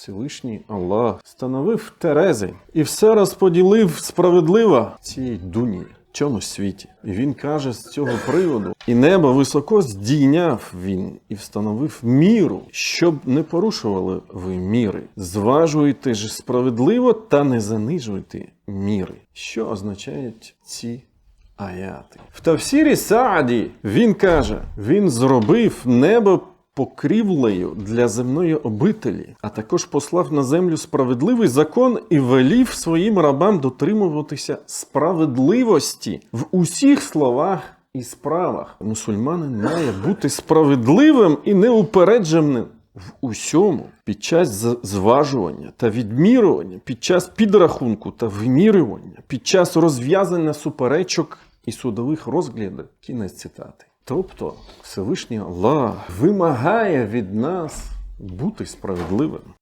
Всевишній Аллах встановив Терези і все розподілив справедливо цій дуні, цьому світі. І він каже з цього приводу: і небо високо здійняв він і встановив міру, щоб не порушували ви міри. Зважуйте ж справедливо та не занижуйте міри. Що означають ці аяти? В Тавсірі Сааді він каже: він зробив небо покрівлею для земної обителі, а також послав на землю справедливий закон і велів своїм рабам дотримуватися справедливості в усіх словах і справах. Мусульманин має бути справедливим і неупередженим в усьому під час зважування та відмірювання, під час підрахунку та вимірювання, під час розв'язання суперечок і судових розглядів. Кінець цитати. Тобто Всевишній Аллах вимагає від нас бути справедливим.